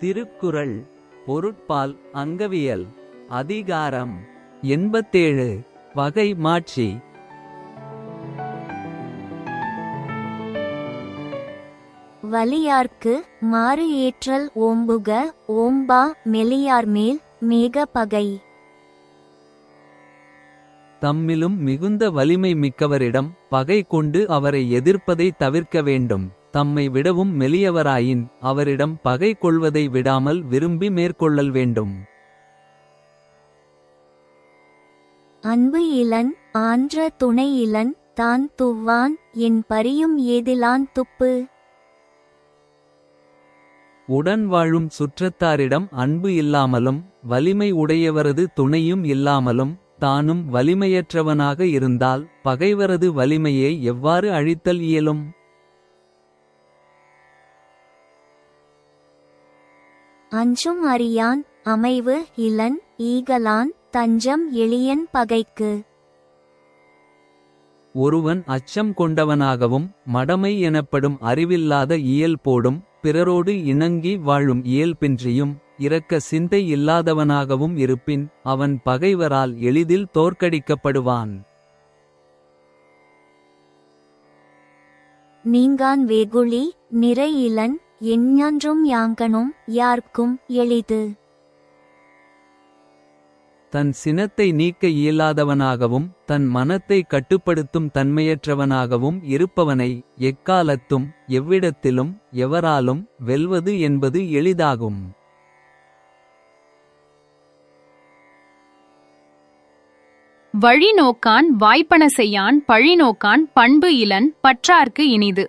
திருக்குறள் பொருட்பால் அங்கவியல் அதிகாரம் எண்பத்தேழு வகை மாட்சி வலியார்க்கு மாறு ஏற்றல் ஓம்புக ஓம்பா மெலியார்மேல் மேக பகை. தம்மிலும் மிகுந்த வலிமை மிக்கவரிடம் பகை கொண்டு அவரை எதிர்ப்பதை தவிர்க்க வேண்டும். தம்மை விடவும் மெலியவராயின் அவரிடம் பகை கொள்வதை விடாமல் விரும்பி மேற்கொள்ளல் வேண்டும். அன்பு இலன் ஆன்ற துணை இலன் தான் துவ்வான் என் பரியும் ஏதிலான் துப்பு. உடன் வாழும் சுற்றத்தாரிடம் அன்பு இல்லாமலும் வலிமை உடையவரது துணையும் இல்லாமலும் தானும் வலிமையற்றவனாக இருந்தால் பகைவரது வலிமையை எவ்வாறு அழித்தல் இயலும்? அஞ்சும் அறியான் அமைவு இலன் ஈகலான் தஞ்சம் எளியன் பகைக்கு. ஒருவன் அச்சம் கொண்டவனாகவும் மடமை எனப்படும் அறிவில்லாத இயல்போடும் பிறரோடு இணங்கி வாழும் இயல்பின்றியும் இரக்க சிந்தை இல்லாதவனாகவும் இருப்பின் அவன் பகைவரால் எளிதில் தோற்கடிக்கப்படுவான். நீங்கான் வெகுளி நிறை இலன் எஞ்ஞான்றும் யாங்கனும் யார்க்கும் எளிது. தன் சினத்தை நீக்க இயலாதவனாகவும் தன் மனத்தை கட்டுப்படுத்தும் தன்மையற்றவனாகவும் இருப்பவனை எக்காலத்தும் எவ்விடத்திலும் எவராலும் வெல்வது என்பது எளிதாகும். வழிநோக்கான் வாய்ப்பன செய்யான் பழிநோக்கான் பண்பு இலன் பற்றார்க்கு இனிது.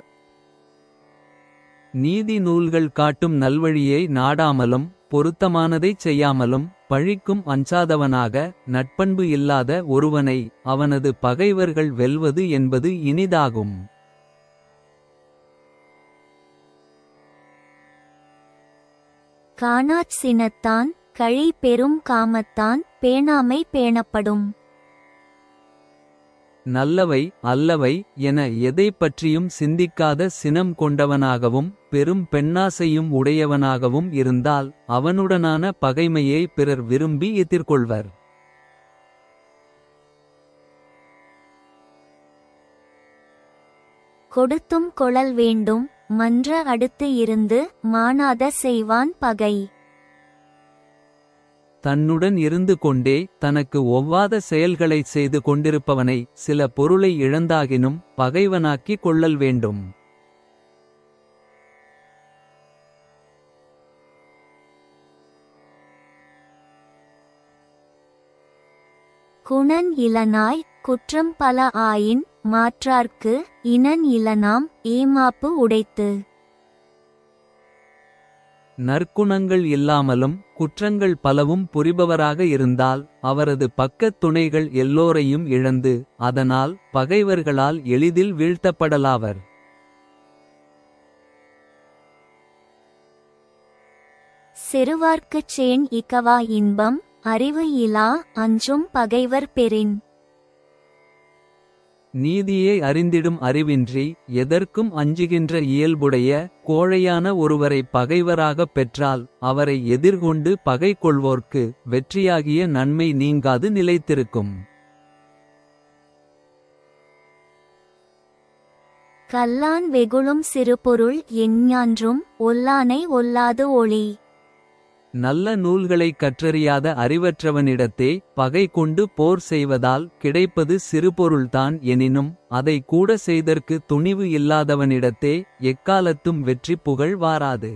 நீதி நூல்கள் காட்டும் நல்வழியை நாடாமலும் பொருத்தமானதைச் செய்யாமலும் பழிக்கும் அஞ்சாதவனாக நட்பண்பு இல்லாத ஒருவனை அவனது பகைவர்கள் வெல்வது என்பது இனிதாகும். காணாச் சினத்தான் கழி பெரும் காமத்தான் பேணாமை பேணப்படும். நல்லவை அல்லவை என எதை பற்றியும் சிந்திக்காத சினம் கொண்டவனாகவும் பெரும் பெண்ணாசையும் உடையவனாகவும் இருந்தால் அவனுடனான பகைமையை பிறர் விரும்பி எதிர்கொள்வர். கொடுத்தும் கொளல் வேண்டும் மன்ற அடுத்து இருந்து மானாத செய்வான் பகை. தன்னுடன் இருந்து கொண்டே தனக்கு ஒவ்வாத செயல்களைச் செய்து கொண்டிருப்பவனை சில பொருளை இழந்தாகினும் பகைவனாக்கிக் கொள்ளல் வேண்டும். குணன் இலனாய் குற்றம் பல ஆயின் மாற்றார்க்கு இனன் இலனாம் ஏமாப்பு உடைத்து. நற்குணங்கள் இல்லாமலும் குற்றங்கள் பலவும் புரிபவராக இருந்தால் அவரது பக்கத் துணைகள் எல்லோரையும் இழந்து அதனால் பகைவர்களால் எளிதில் வீழ்த்தப்படலாவர். செருவார்க்குச் சேன் இக்கவா இன்பம் அறிவு இலா அஞ்சும் பகைவர் பெறின். நீதியை அறிந்திடும் அறிவின்றி எதற்கும் அஞ்சுகின்ற இயல்புடைய கோழையான ஒருவரை பகைவராகப் பெற்றால் அவரை எதிர்கொண்டு பகை கொள்வோர்க்கு வெற்றியாகிய நன்மை நீங்காது நிலைத்திருக்கும். கல்லான் வெகுளும் சிறுபொருள் எஞ்ஞான்றும் ஒல்லானை ஒல்லாது ஒளி. நல்ல நூல்களைக் கற்றறியாத அறிவற்றவனிடத்தே பகை கொண்டு போர் செய்வதால் கிடைப்பது சிறுபொருள்தான் எனினும் அதை கூட செய்தற்கு துணிவு இல்லாதவனிடத்தே எக்காலத்தும் வெற்றி புகழ் வாராது.